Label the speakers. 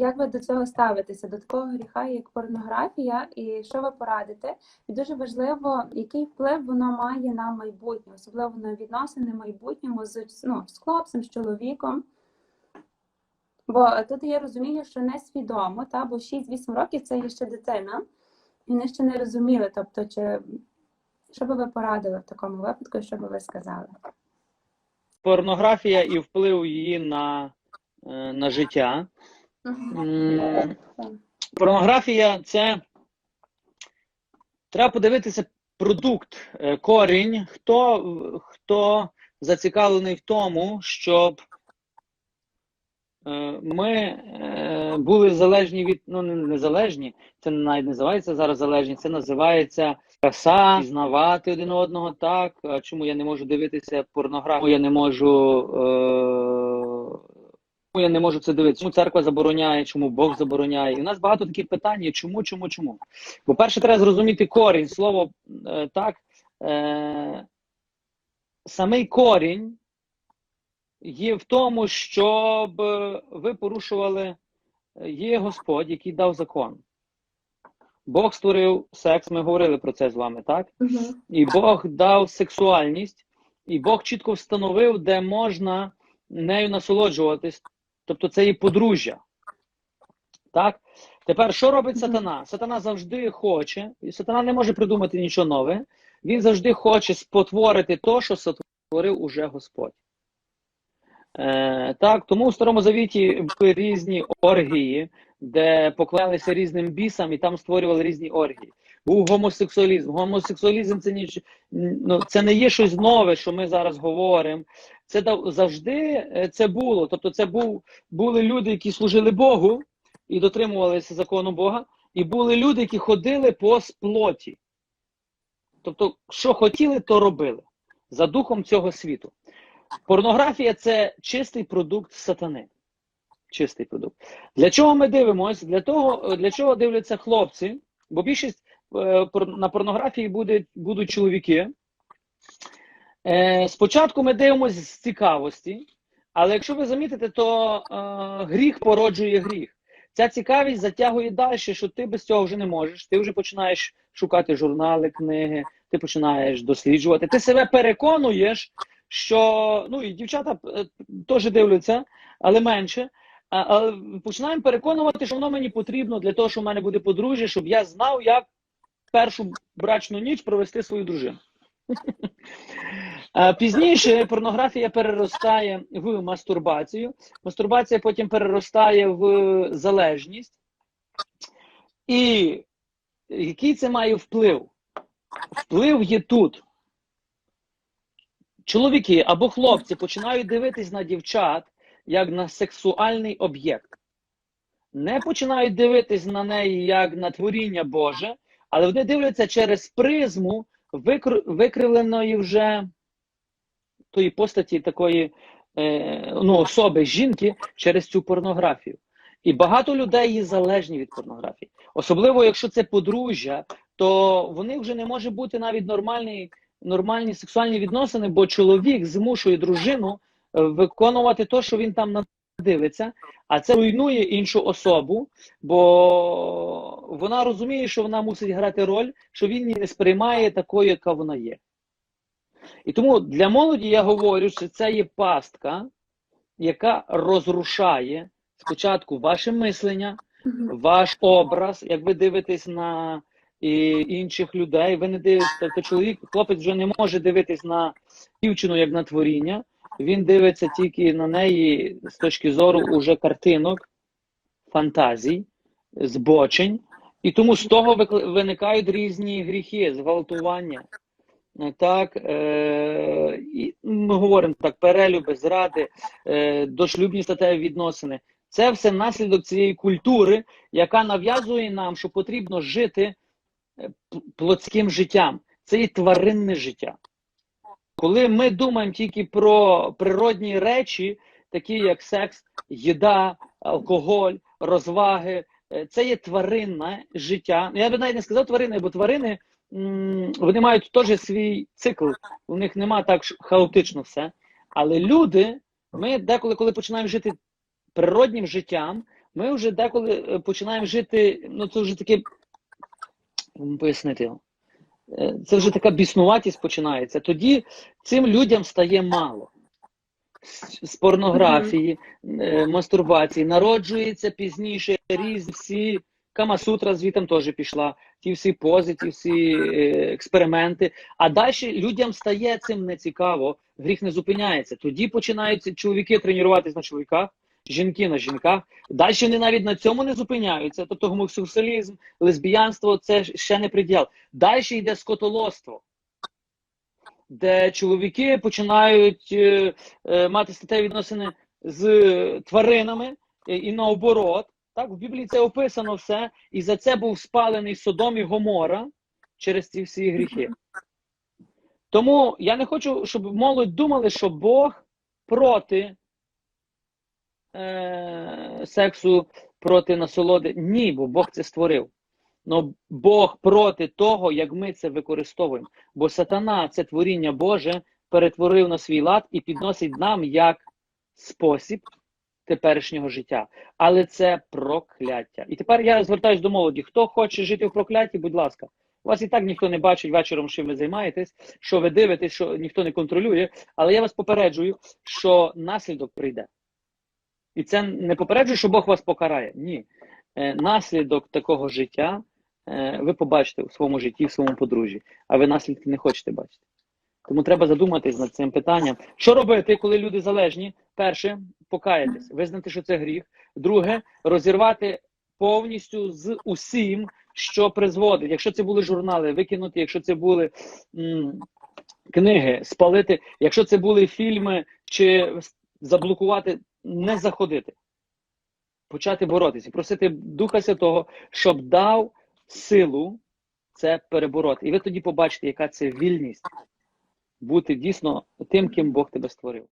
Speaker 1: як ви до цього ставитеся, до такого гріха, як порнографія, і що ви порадите? І дуже важливо, який вплив воно має на майбутнє, особливо на відносини в майбутньому з, ну, з хлопцем, з чоловіком. Бо тут є розуміння, що несвідомо, та, бо 6-8 років це є ще дитина, і вони ще не розуміли. Тобто, чи що би ви порадили в такому випадку, що би ви сказали?
Speaker 2: Порнографія і вплив її на, е, на життя. Порнографія це треба подивитися продукт, е, корінь, хто, хто зацікавлений в тому, щоб е, ми е, були залежні від, ну не незалежні, це навіть не називається зараз залежні, це називається краса, пізнавати один одного так. Чому я не можу дивитися порнографію, я не можу. Е, я не можу це дивитися? Чому церква забороняє, чому Бог забороняє? І у нас багато таких питань є, чому, чому, чому. Бо перше, треба зрозуміти корінь. Слово е, так. Е, самий корінь є в тому, щоб ви порушували, е, є Господь, який дав закон. Бог створив секс, ми говорили про це з вами, так?
Speaker 1: Мгм.
Speaker 2: І Бог дав сексуальність, і Бог чітко встановив, де можна нею насолоджуватись. Тобто це і подружжя. Так? Тепер що робить сатана? Сатана завжди хоче, і сатана не може придумати нічого нове. Він завжди хоче спотворити то, що сотворив уже Господь. Е, так, тому в Старому Завіті були різні оргії, де поклалися різним бісам і там створювали різні оргії. Був гомосексуалізм. Гомосексуалізм це ніч, ну, це не є щось нове, що ми зараз говоримо. Це завжди е, це було. Тобто, це був, були люди, які служили Богу і дотримувалися закону Бога, і були люди, які ходили по сплоті. Тобто, що хотіли, то робили за духом цього світу. Порнографія це чистий продукт сатани. Чистий продукт. Для чого ми дивимося? Для того, для чого дивляться хлопці? Бо більшість на порнографії буде, будуть чоловіки. Е, спочатку ми дивимося з цікавості, але якщо ви замітите, то е, гріх породжує гріх. Ця цікавість затягує далі, що ти без цього вже не можеш. Ти вже починаєш шукати журнали, книги, ти починаєш досліджувати. Ти себе переконуєш, що ну і дівчата е, теж дивляться, але менше. А, починаємо переконувати, що воно мені потрібно для того, щоб в мене буде подружжя, щоб я знав, як першу брачну ніч провести свою дружину. Пізніше порнографія переростає в мастурбацію. Мастурбація потім переростає в залежність. І який це має вплив? Вплив є тут. Чоловіки або хлопці починають дивитись на дівчат як на сексуальний об'єкт. Не починають дивитись на неї як на творіння Боже, але вони дивляться через призму викр... викривленої вже тої постаті такої е, ну, особи, жінки через цю порнографію. І багато людей є залежні від порнографії. Особливо, якщо це подружжя, то вони вже не може бути навіть нормальні, нормальні сексуальні відносини, бо чоловік змушує дружину е, виконувати те, що він там дивиться, а це руйнує іншу особу, бо вона розуміє, що вона мусить грати роль, що він її не сприймає такою, яка вона є. І тому для молоді я говорю, що це є пастка, яка розрушає спочатку ваше мислення, ваш образ, як ви дивитесь на і, інших людей, ви не дивитесь, тобто чоловік, хлопець вже не може дивитись на дівчину як на творіння, він дивиться тільки на неї з точки зору уже картинок, фантазій, збочень, і тому з того виникають різні гріхи, зґвалтування. Так, е, і ми говоримо так, перелюби, зради, е, дошлюбні статеві відносини. Це все наслідок цієї культури, яка нав'язує нам, що потрібно жити е, плотським життям. Це і тваринне життя. Коли ми думаємо тільки про природні речі, такі як секс, їда, алкоголь, розваги, е, це є тваринне життя. Ну, Я би навіть не сказав тварини, бо тварини вони мають теж свій цикл. У них нема так хаотично все. Але люди, ми деколи, коли починаємо жити природнім життям, ми вже деколи е, починаємо жити, ну це вже таке, пояснити. Це вже така біснуватість починається. Тоді цим людям стає мало. З порнографії, е, мастурбації, народжується пізніше різні всі. Камасутра звітом теж пішла, ті всі пози, ті всі е, експерименти. А далі людям стає цим нецікаво, гріх не зупиняється. Тоді починають чоловіки тренуватися на чоловіках, жінки на жінках. Далі вони навіть на цьому не зупиняються. Тобто гомосексуалізм, лесбіянство це ще не приділ. Далі йде скотолоство, де чоловіки починають е, е, мати статеві відносини з тваринами е, і наоборот. Так, в Біблії це описано все, і за це був спалений Содом і Гомора через ці всі гріхи. Тому я не хочу, щоб молодь думали, що Бог проти е, сексу, проти насолоди. Ні, бо Бог це створив. Но Бог проти того, як ми це використовуємо. Бо сатана, це творіння Боже, перетворив на свій лад і підносить нам як спосіб теперішнього життя. Але це прокляття. І тепер я звертаюся до молоді. Хто хоче жити в прокляті, будь ласка. Вас і так ніхто не бачить вечором, чим ви займаєтесь, що ви дивитесь, що ніхто не контролює. Але я вас попереджую, що наслідок прийде. І це не попереджую, що Бог вас покарає. Ні. Е, наслідок такого життя е, ви побачите у своєму житті, в своєму подружжі, а ви наслідки не хочете бачити. Тому треба задуматись над цим питанням. Що робити, коли люди залежні? Перше, покаятись, визнати, що це гріх. Друге, розірвати повністю з усім, що призводить. Якщо це були журнали, викинути, якщо це були м, книги, спалити, якщо це були фільми, чи заблокувати, не заходити. Почати боротися, просити Духа Святого, щоб дав силу це перебороти. І ви тоді побачите, яка це вільність бути дійсно тим, ким Бог тебе створив.